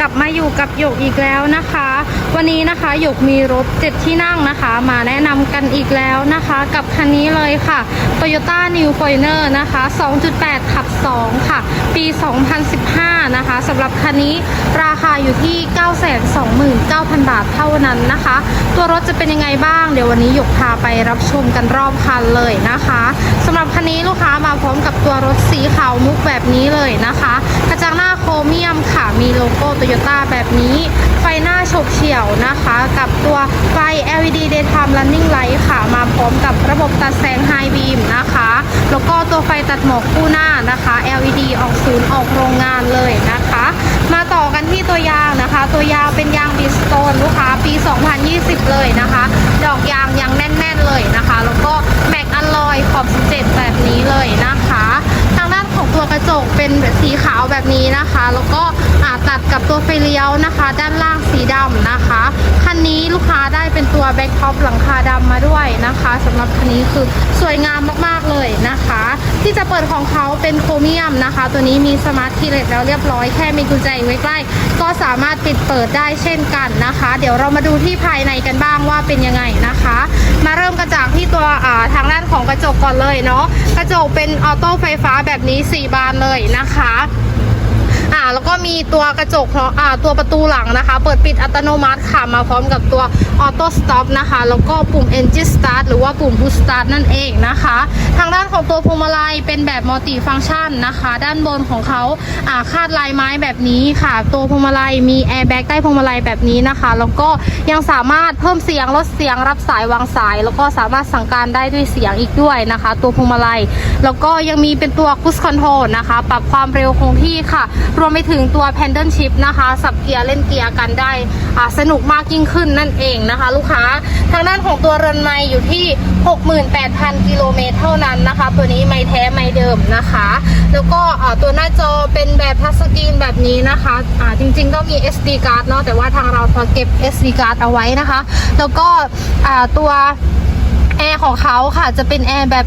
กลับมาอยู่กับหยกอีกแล้วนะคะ วันนี้นะคะหยกมีรถเจ็ดที่นั่งนะคะ มาแนะนำกันอีกแล้วนะคะ กับคันนี้เลยค่ะ Toyota New Foreigner นะคะ 2.8 ขับ 2 ค่ะ ปี 2015 นะคะสำหรับคันนี้ราคาอยู่ที่ 929,000 บาทเท่านั้นนะคะ ตัวรถจะเป็นยังไงบ้าง เดี๋ยววันนี้หยกพาไปรับชมกันรอบคันเลยนะคะสำหรับคันนี้ลูกค้ามา ตัวรถสีขาวมุกแบบนี้เลยนะคะ กระจังหน้าโครเมียมค่ะ มีโลโก้โตโยต้าแบบนี้ ไฟหน้าฉกเฉี่ยวนะคะ กับตัวไฟ LED Daytime Running Light ค่ะ มาพร้อมกับระบบตัดแสง High Beam นะคะ แล้วก็ตัวไฟตัดหมอกคู่หน้านะคะ LED ออกศูนย์ออกโรงงานเลยนะคะ มาต่อกันที่ตัวยางนะคะ ตัวยางเป็นยางบิสโตนลูกค้าปี 2020 เลยนะคะ ดอกยางยังแน่น ๆ เลยนะคะ แล้วก็แม็กอลลอยขอบ 17 แบบนี้เลยนะคะ ทางด้านของตัวก เป็นสีขาวแบบนี้นะคะ แล้วก็ตัดกับตัวไฟเลี้ยวนะคะ ด้านล่างสีดำนะคะคันนี้ลูกค้าได้เป็นตัวแบ็คท็อปหลังคาดำมาด้วยนะคะสำหรับคันนี้คือสวยงามมากๆเลยนะคะ ที่จะเปิดของเขาเป็นโครเมียมนะคะ ตัวนี้มีสมาร์ทคีย์เลสแล้วเรียบร้อยแค่มีกุญแจไว้ใกล้ ก็สามารถปิดเปิดได้เช่นกันนะคะ เดี๋ยวเรามาดูที่ภายในกันบ้างว่าเป็นยังไงนะคะ มาเริ่มกันจากที่ตัวทางด้านของกระจกก่อนเลยเนาะกระจกเป็นออโต้ไฟฟ้าแบบนี้ 4 บานเลยนะ คะอ่าแล้วก็ มีตัวกระจกเพราะอ่าตัวประตูหลังนะคะ เปิดปิดอัตโนมัติค่ะ มาพร้อมกับตัวออโต้สต็อปนะคะ แล้วก็ปุ่ม Engine Start หรือว่าปุ่ม Push Start นั่นเองนะคะ ทางด้านของตัวพวงมาลัยเป็นแบบมัลติฟัง c t ชันนะคะ ด้านบนของเขาอ่าคาดลายไม้แบบนี้ค่ะ ตัวพวงมาลัยมีแอร์แบ็กใต้พวงมาลัยแบบนี้นะคะ แล้วก็ยังสามารถเพิ่มเสียงลดเสียงรับสายวางสาย แล้วก็สามารถสั่งการได้ด้วยเสียงอีกด้วยนะคะ ตัวพวงมาลัย แล้วก็ยังมีเป็นตัว Cruise Control นะคะ ปรับความเร็วคงที่ค่ะ รวมไปถึงตัว Pendle Shift นะคะ สับเกียร์เล่นเกียร์กันได้สนุกมากยิ่งขึ้นนั่นเองนะคะ ลูกค้าทางด้านของตัวเรือนไม้อยู่ที่ 68,000 กิโลเมตรเท่านั้นนะคะ ตัวนี้ไม้แท้ไม้เดิมนะคะ แล้วก็ตัวหน้าจอเป็นแบบทัชสกรีนแบบนี้นะคะอ่าจริงๆก็มี SD card เนาะแต่ว่าทางเราพอเก็บ SD card เอาไว้นะคะ แล้วก็ตัว แอร์ของเขาค่ะจะเป็นแอร์แบบ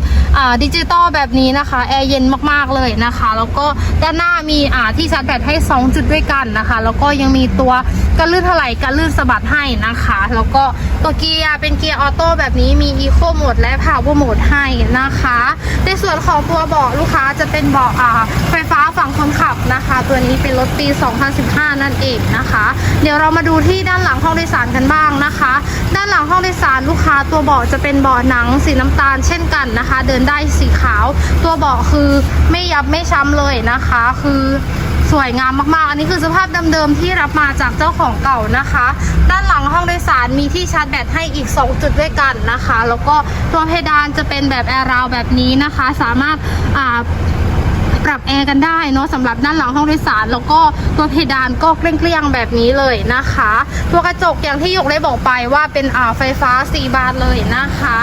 ดิจิตอลแบบนี้นะคะแอร์เย็นมากๆเลยนะคะ แล้วก็ด้านหน้ามีที่ชาร์จแบตให้ 2 จุดด้วยกันนะคะ แล้วก็ยังมีตัวกันลื่นถลายกันลื่นสะบัดให้นะคะ แล้วก็ตัวเกียร์เป็นเกียร์ออโต้แบบนี้มีอีโคโหมดและพาวเวอร์โหมดให้นะคะ ในส่วนของตัวเบาะลูกค้าจะเป็นเบาะไฟฟ้าฝั่งคนขับนะคะ ตัวนี้เป็นรถปี 2015 นั่นเองนะคะ เดี๋ยวเรามาดูที่ด้านหลังห้องโดยสารกันบ้างนะคะ ด้านหลังห้องโดยสารลูกค้าตัวเบาะจะเป็นเบาะหนังสีน้ำตาลเช่นกันนะคะ เดินได้สีขาว ตัวเบาะคือไม่ยับไม่ช้ำเลยนะคะ คือ สวยงามมากๆ อันนี้คือสภาพเดิมๆที่รับมาจากเจ้าของเก่านะคะ ด้านหลังห้องโดยสารมีที่ชาร์จแบตให้อีก 2 จุดด้วยกันนะคะ แล้วก็ตัวเพดานจะเป็นแบบแอร์ราวแบบนี้นะคะ สามารถอ่าปรับแอร์กันได้เนาะสำหรับด้านหลังห้องโดยสาร แล้วก็ตัวเพดานก็เกลี้ยงๆแบบนี้เลยนะคะ ตัวกระจกอย่างที่หยกได้บอกไปว่าเป็นอ่าไฟฟ้า 4 บานเลยนะคะ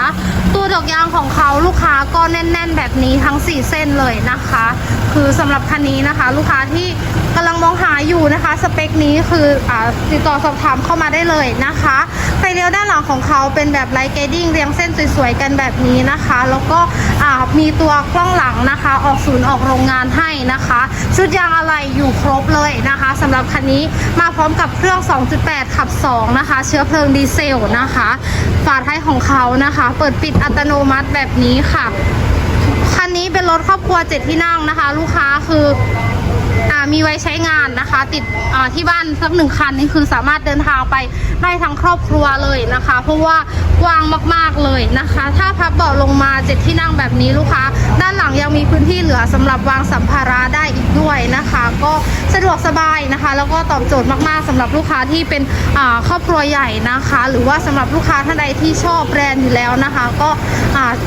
ตัวดอกยางของเขาลูกค้าก็แน่น ๆ แบบนี้ทั้ง 4 เส้นเลยนะคะ คือสำหรับคันนี้นะคะ ลูกค้าที่กำลังมองหาอยู่นะคะ สเปคนี้คืออ่าติดต่อสอบถามเข้ามาได้เลยนะคะไฟเลี้ยวด้านหลังของเขาเป็นแบบไลท์เกดดิ้งเรียงเส้นสวยๆกันแบบนี้นะคะ แล้วก็อ่ามีตัวกล้องหลังนะคะ ออกศูนย์ออกโรงงานให้นะคะ ชุดยางอะไรอยู่ครบเลยนะคะสำหรับคันนี้มาพร้อมกับเครื่อง 2.8 ขับ 2 นะคะ เชื้อเพลิงดีเซลนะคะ ฝาท้ายของเขานะคะ เปิดปิดอัตโนมัติแบบนี้ค่ะ รถครอบครัวเจ็ดที่นั่งนะคะ ลูกค้าคืออ่ามีไว้ใช้งานนะคะ ติดอ่าที่บ้านสักหนึ่งคันนี่คือสามารถเดินทางไปได้ทั้งครอบครัวเลยนะคะ เพราะว่า กว้างมากๆเลยนะคะ ถ้าพับเบาะลงมาเจ็ดที่นั่งแบบนี้ลูกค้า ด้านหลังยังมีพื้นที่เหลือสำหรับวางสัมภาระได้อีกด้วยนะคะ ก็สะดวกสบายนะคะ แล้วก็ตอบโจทย์มากๆสำหรับลูกค้าที่เป็นอ่าครอบครัวใหญ่นะคะ หรือว่าสำหรับลูกค้าท่านใดที่ชอบแบรนด์อยู่แล้วนะคะ ก็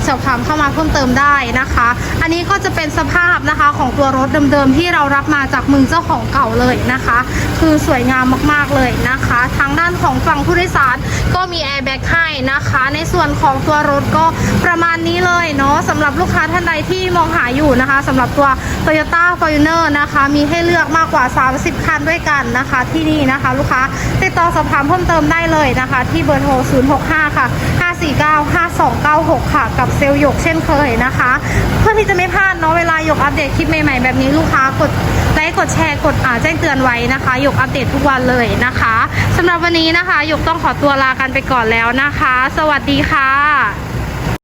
สอบถามเข้ามาเพิ่มเติมได้นะคะ อันนี้ก็จะเป็นสภาพนะคะของตัวรถเดิมๆที่เรารับมาจากมือเจ้าของเก่าเลยนะคะ คือสวยงามมากๆเลยนะคะ ทางด้านของฝั่งผู้โดยสารก็มีแอร์แบ็กให้นะคะในส่วนของตัวรถก็ประมาณนี้เลยเนาะสำหรับลูกค้าท่านใดที่มองหาอยู่นะคะสำหรับตัว Toyota Fortuner นะคะ มีให้เลือกมากกว่า 30 คันด้วยกันนะคะ ที่นี่นะคะ ลูกค้าติดต่อสอบถามเพิ่มเติมได้เลยนะคะ ที่เบอร์โทร 065 ค่ะ 549 5296 ค่ะ กับเซลล์หยกเช่นเคยนะคะ เพื่อที่จะไม่พลาดเนาะเวลาหยกอัปเดตคลิปใหม่ๆแบบนี้ลูกค้ากด กดแชร์กดแจ้งเตือนไว้นะคะหยกอัปเดตทุกวันเลยนะคะสำหรับวันนี้นะคะหยกต้องขอตัวลากันไปก่อนแล้วนะคะ สวัสดีค่ะ